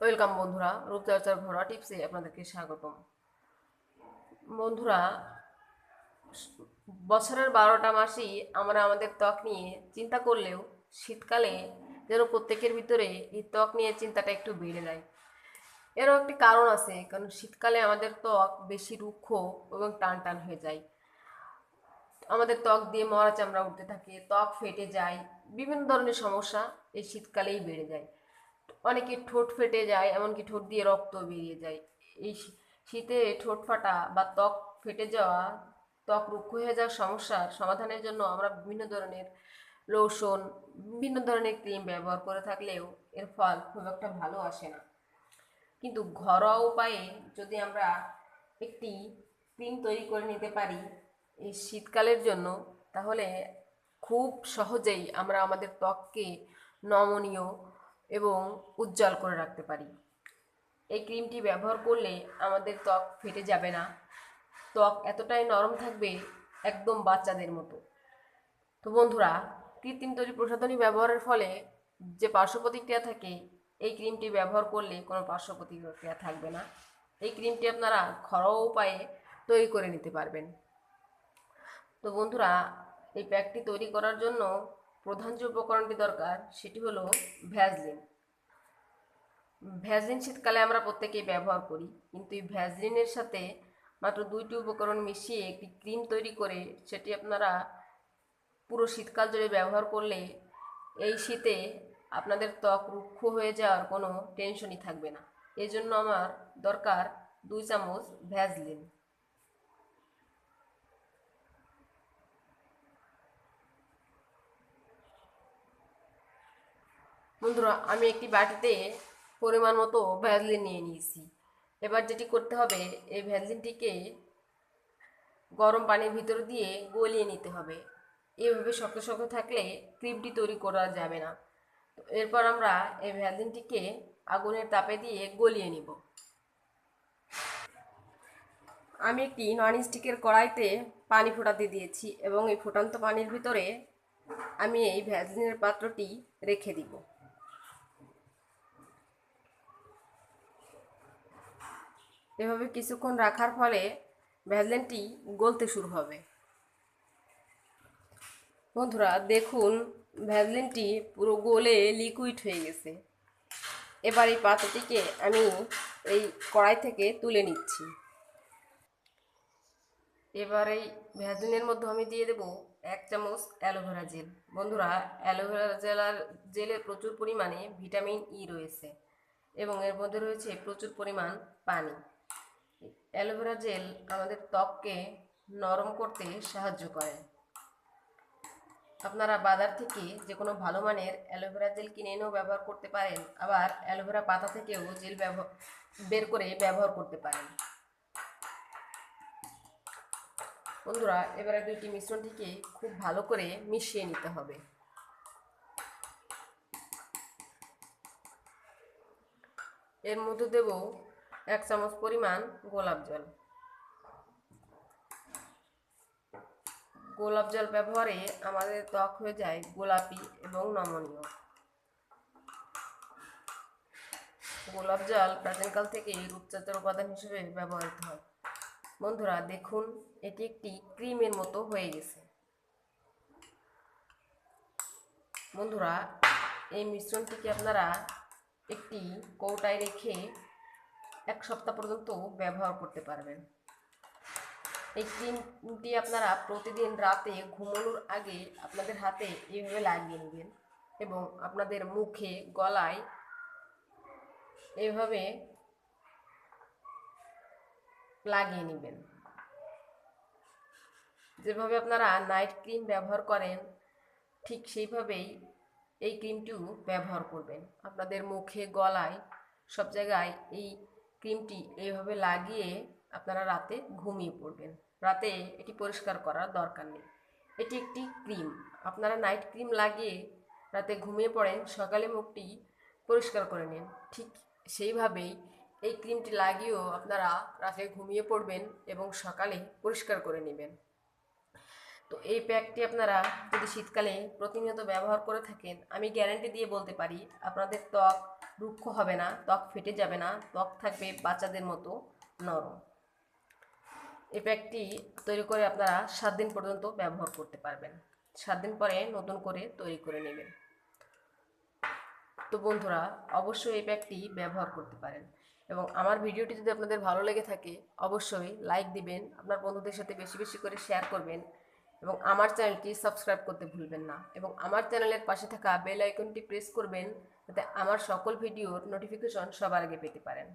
Welcome বন্ধুরা রূপচর্চার ঘোড়া টিপসে আপনাদেরকে স্বাগতম। বন্ধুরা, বছরের বারোটা মাসই আমরা আমাদের ত্বক নিয়ে চিন্তা করলেও শীতকালে যেন প্রত্যেকের ভিতরে এই ত্বক নিয়ে চিন্তাটা একটু বেড়ে যায়। এরও একটি কারণ আছে, কারণ শীতকালে আমাদের ত্বক বেশি রুক্ষ এবং টান টান হয়ে যায়। আমাদের ত্বক দিয়ে মরা চামড়া উঠতে থাকে, ত্বক ফেটে যায়, বিভিন্ন ধরনের সমস্যা এই শীতকালেই বেড়ে যায়। অনেকে ঠোঁট ফেটে যায়, এমনকি ঠোঁট দিয়ে রক্ত বেরিয়ে যায়। এই শীতে ঠোঁট ফাটা বা ত্বক ফেটে যাওয়া, ত্বক রুক্ষ হয়ে যাওয়ার সমস্যার সমাধানের জন্য আমরা বিভিন্ন ধরনের লোশন বিভিন্ন ধরনের ক্রিম ব্যবহার করে থাকলেও এর ফল খুব একটা ভালো আসে না। কিন্তু ঘরোয়া উপায়ে যদি আমরা একটি ক্রিম তৈরি করে নিতে পারি এই শীতকালের জন্য, তাহলে খুব সহজেই আমরা আমাদের ত্বককে নমনীয় এবং উজ্জ্বল করে রাখতে পারি। এই ক্রিমটি ব্যবহার করলে আমাদের ত্বক ফেটে যাবে না। ত্বক এতটাই নরম থাকবে একদম বাচ্চাদের মতো। তো বন্ধুরা, কৃত্রিম তৈরি প্রসাধনী ব্যবহারের ফলে যে পার্শ্ব প্রতিক্রিয়া থাকে, এই ক্রিমটি ব্যবহার করলে কোনো পার্শ্ব প্রতিক্রিয়া থাকবে না। এই ক্রিমটি আপনারা ঘরোয়া উপায়ে তৈরি করে নিতে পারবেন। তো বন্ধুরা, এই প্যাকটি তৈরি করার জন্য প্রধান যে উপকরণটি দরকার, সেটি হলো ভ্যাজলিন ভ্যাজলিন শীতকালে আমরা প্রত্যেকেই ব্যবহার করি, কিন্তু এই ভ্যাজলিনের সাথে মাত্র দুইটি উপকরণ মিশিয়ে একটি ক্রিম তৈরি করে সেটি আপনারা পুরো শীতকাল জুড়ে ব্যবহার করলে এই শীতে আপনাদের ত্বক রুক্ষ হয়ে যাওয়ার কোনো টেনশনই থাকবে না। এই জন্য আমার দরকার দুই চামচ ভ্যাজলিন বন্ধুরা, আমি একটি বাটিতে পরিমাণ মতো ভ্যাজলিন নিয়ে নিয়েছি। এবার যেটি করতে হবে, এই ভ্যাজলিনটিকে গরম পানির ভিতর দিয়ে গলিয়ে নিতে হবে। এভাবে শক্ত শক্ত থাকলে ক্রিমটি তৈরি করা যাবে না। এরপর আমরা এই ভ্যাজলিনটিকে আগুনের তাপে দিয়ে গলিয়ে নিব। আমি একটি নন স্টিকের কড়াইতে পানি ফোটাতে দিয়েছি এবং এই ফোটান্ত পানির ভিতরে আমি এই ভ্যাজলিনের পাত্রটি রেখে দিব। এভাবে কিছুক্ষণ রাখার ফলে ভ্যাজলিনটি গলতে শুরু হবে। বন্ধুরা, দেখুন ভ্যাজলিনটি পুরো গলে লিকুইড হয়ে গেছে। এবার এই পাতাটিকে আমি এই কড়াই থেকে তুলে নিচ্ছি। এবার এই ভ্যাজলিনের মধ্যে আমি দিয়ে দেব এক চামচ অ্যালোভেরা জেল। বন্ধুরা, অ্যালোভেরা জেলার জেলে প্রচুর পরিমাণে ভিটামিন ই রয়েছে এবং এর মধ্যে রয়েছে প্রচুর পরিমাণ পানি। অ্যালোভেরা জেল আমাদের ত্বককে নরম করতে সাহায্য করে। আপনারা বাজার থেকে যে কোনো ভালো মানের অ্যালোভেরা জেল কিনে এনেও ব্যবহার করতে পারেন, আবার অ্যালোভেরা পাতা থেকেও জেল ব্যবহার বের করে ব্যবহার করতে পারেন। বন্ধুরা, এবারে দুইটি মিশ্রণটিকে খুব ভালো করে মিশিয়ে নিতে হবে। এর মধ্যে দেব এক চামচ পরিমাণ গোলাপ জল। গোলাপ জল ব্যবহারে আমাদের ত্বক হয়ে যায় গোলাপি এবং নমনীয়। গোলাপ জল প্রাচীনকাল থেকেই রূপচর্চার উপাদান হিসেবে ব্যবহৃত হয়। বন্ধুরা, দেখুন, এটি একটি ক্রিমের মতো হয়ে গেছে। বন্ধুরা, এই মিশ্রণটিকে আপনারা একটি কৌটায় রেখে এক সপ্তাহ পর্যন্ত ব্যবহার করতে পারবেন। এই ক্রিমটি আপনারা প্রতিদিন রাতে ঘুমানোর আগে আপনাদের হাতে এইভাবে লাগিয়ে নেবেন এবং আপনাদের মুখে, গলায় এইভাবে লাগিয়ে নেবেন। যেভাবে আপনারা নাইট ক্রিম ব্যবহার করেন, ঠিক সেইভাবেই এই ক্রিমটিও ব্যবহার করবেন। আপনাদের মুখে, গলায় সব জায়গায় এই ক্রিমটি এইভাবে লাগিয়ে আপনারা রাতে ঘুমিয়ে পড়বেন। রাতে এটি পরিষ্কার করার দরকার নেই। এটি একটি ক্রিম। আপনারা নাইট ক্রিম লাগিয়ে রাতে ঘুমিয়ে পড়েন, সকালে মুখটি পরিষ্কার করে নিন। ঠিক সেইভাবেই এই ক্রিমটি লাগিয়েও আপনারা রাতে ঘুমিয়ে পড়বেন এবং সকালে পরিষ্কার করে নেবেন। তো এই প্যাকটি আপনারা যদি শীতকালে প্রতিনিয়ত ব্যবহার করে থাকেন, আমি গ্যারান্টি দিয়ে বলতে পারি, আপনাদের ত্বক রুক্ষ হবে না, ত্বক ফেটে যাবে না, ত্বক থাকবে বাচ্চাদের মতো নরম। এই প্যাকটি তৈরি করে আপনারা সাত দিন পর্যন্ত ব্যবহার করতে পারবেন। সাত দিন পরে নতুন করে তৈরি করে নেবেন। তো বন্ধুরা, অবশ্যই এই প্যাকটি ব্যবহার করতে পারেন এবং আমার ভিডিওটি যদি আপনাদের ভালো লেগে থাকে, অবশ্যই লাইক দিবেন, আপনার বন্ধুদের সাথে বেশি বেশি করে শেয়ার করবেন। এবং আমার চ্যানেলটি সাবস্ক্রাইব করতে ভুলবেন না। এবং আমার চ্যানেলের পাশে থাকা বেল আইকনটি প্রেস করবেন, যাতে আমার সকল ভিডিওর নোটিফিকেশন সবার আগে পেতে পারেন।